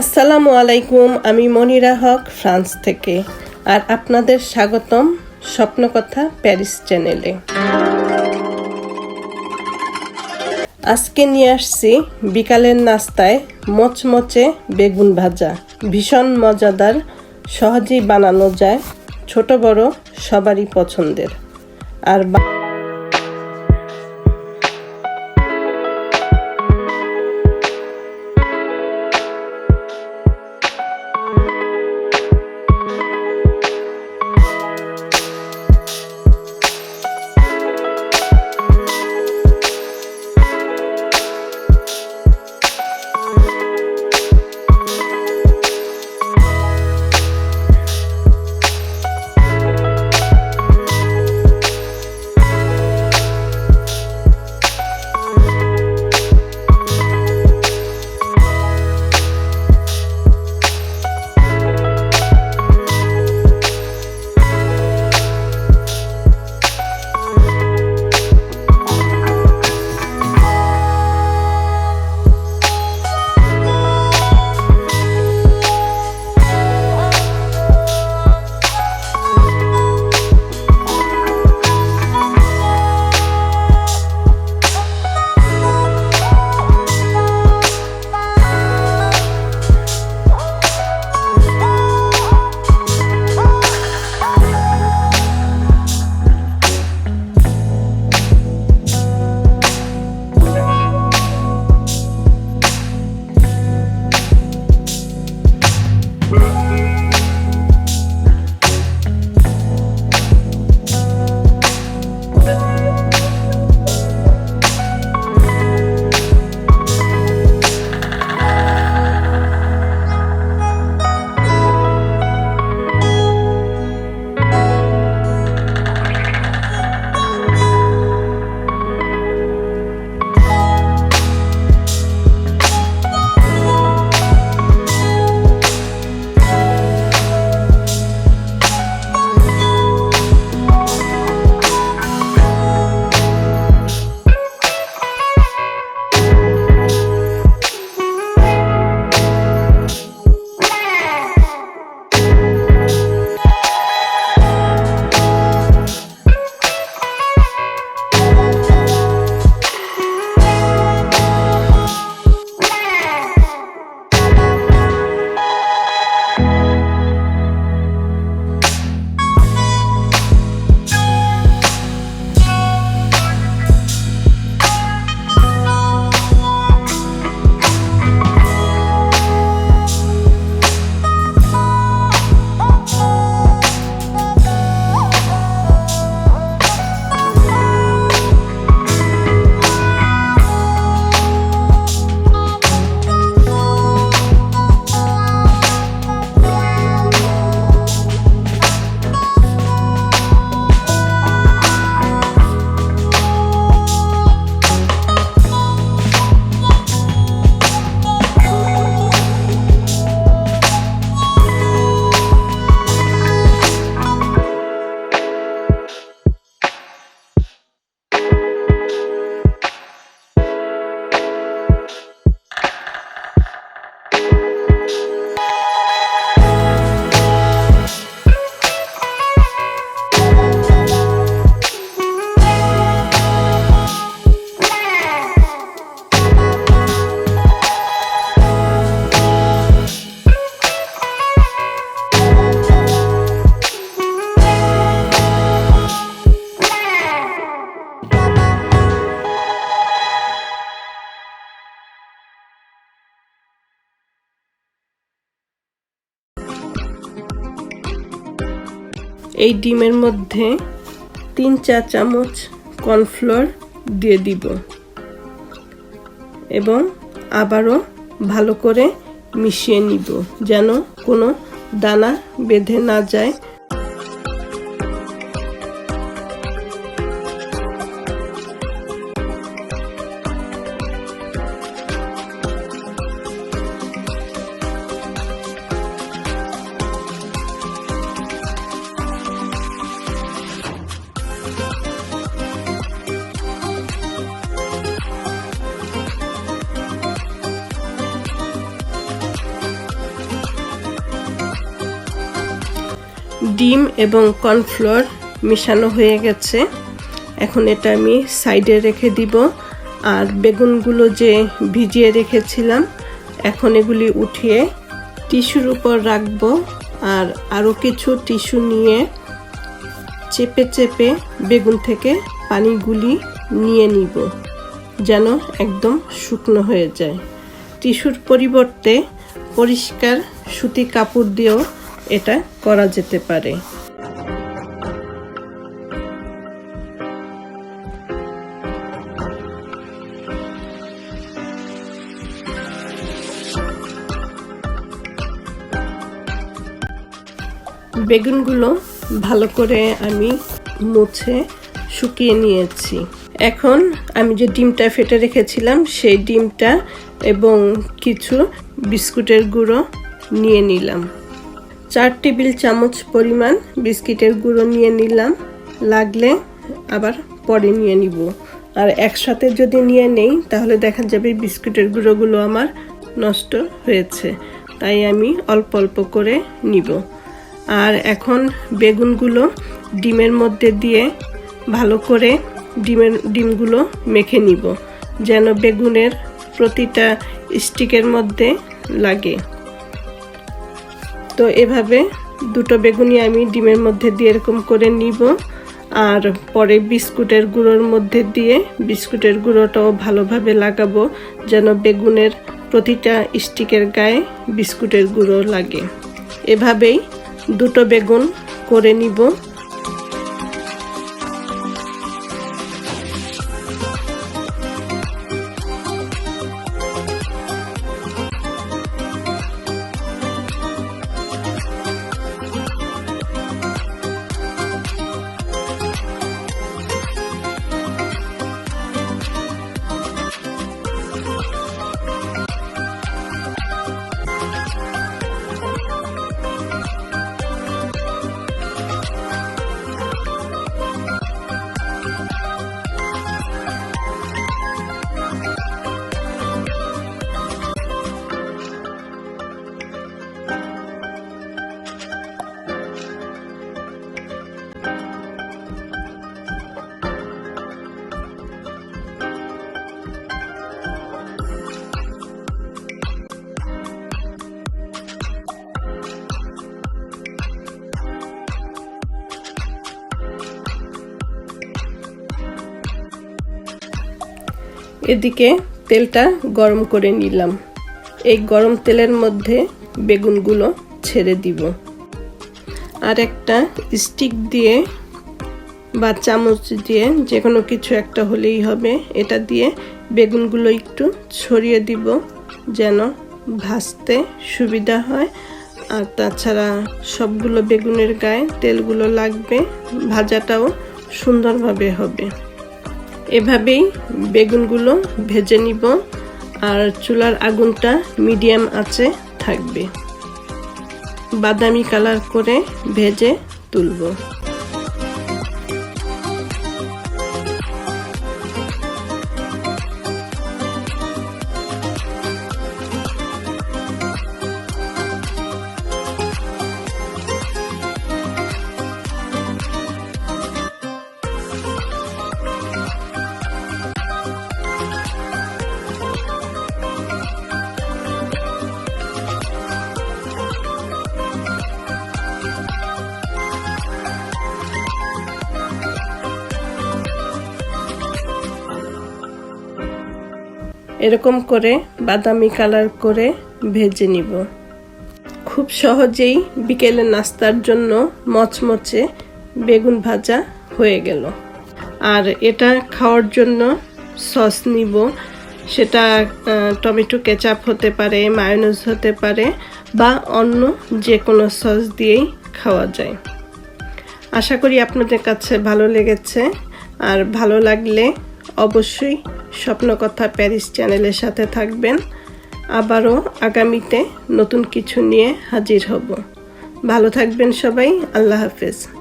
আসসালামু আলাইকুম, আমি মনিরা হক ফ্রান্স থেকে, আর আপনাদের স্বাগতম স্বপ্নকথা প্যারিস চ্যানেলে। আজকে নিয়ে আসছি বিকালের নাস্তায় মচমচে বেগুন ভাজা। ভীষণ মজাদার, সহজেই বানানো যায়, ছোট বড় সবারই পছন্দের। আর এই ডিমের মধ্যে তিন চা চামচ কর্নফ্লোর দিয়ে দিব। এবং আবারও ভালো করে মিশিয়ে নিব যেন কোনো দানা বেঁধে না যায়। ডিম এবং কর্নফ্লোর মিশানো হয়ে গেছে। এখন এটা আমি সাইডে রেখে দিব। আর বেগুনগুলো যে ভিজিয়ে রেখেছিলাম, এখন এগুলি উঠিয়ে টিস্যুর উপর রাখব। আর আরও কিছু টিস্যু নিয়ে চেপে চেপে বেগুন থেকে পানিগুলি নিয়ে নিব, যেন একদম শুকনো হয়ে যায়। টিস্যুর পরিবর্তে পরিষ্কার সুতি কাপড় দিয়েও এটা করা যেতে পারে। বেগুনগুলো ভালো করে আমি মুছে শুকিয়ে নিয়েছি। এখন আমি যে ডিমটা ফেটে রেখেছিলাম, সেই ডিমটা এবং কিছু বিস্কুটের গুঁড়ো নিয়ে নিলাম। চার টেবিল চামচ পরিমাণ বিস্কিটের গুঁড়ো নিয়ে নিলাম। লাগলে আবার পরে নিয়ে নিব। আর একসাথে যদি নিয়ে নেই, তাহলে দেখা যাবে বিস্কুটের গুঁড়োগুলো আমার নষ্ট হয়েছে। তাই আমি অল্প অল্প করে নিব। আর এখন বেগুনগুলো ডিমের মধ্যে দিয়ে ভালো করে ডিমের, ডিমগুলো মেখে নিব, যেন বেগুনের প্রতিটা স্টিকের মধ্যে লাগে। তো এভাবে দুটো বেগুনি আমি ডিমের মধ্যে দিয়ে এরকম করে নিব। আর পরে বিস্কুটের গুঁড়োর মধ্যে দিয়ে বিস্কুটের গুঁড়োটাও ভালোভাবে লাগাবো যেন বেগুনের প্রতিটা স্টিকের গায়ে বিস্কুটের গুঁড়ো লাগে। এভাবেই দুটো বেগুন করে নিব। এদিকে তেলটা গরম করে নিলাম। এই গরম তেলের মধ্যে বেগুনগুলো ছেড়ে দিব। আর একটা স্টিক দিয়ে বা চামচ দিয়ে যে কোনো কিছু একটা হলেই হবে, এটা দিয়ে বেগুনগুলো একটু ছড়িয়ে দিব যেন ভাজতে সুবিধা হয়। আর তাছাড়া সবগুলো বেগুনের গায়ে তেলগুলো লাগবে, ভাজাটাও সুন্দরভাবে হবে। এভাবেই বেগুনগুলো ভেজে নিব আর চুলার আগুনটা মিডিয়াম আছে থাকবে। বাদামি কালার করে ভেজে তুলব। এরকম করে বাদামি কালার করে ভেজে নিব। খুব সহজেই বিকেলে নাস্তার জন্য মচমচে বেগুন ভাজা হয়ে গেল। আর এটা খাওয়ার জন্য সস নিব। সেটা টমেটো কেচাপ হতে পারে, মায়োনিজ হতে পারে বা অন্য যে কোনো সস দিয়েই খাওয়া যায়। আশা করি আপনাদের কাছে ভালো লেগেছে। আর ভালো লাগলে অবশ্যই স্বপ্নকথা প্যারিস চ্যানেলের সাথে থাকবেন। আবারও আগামীতে নতুন কিছু নিয়ে হাজির হব। ভালো থাকবেন সবাই, আল্লাহ হাফেজ।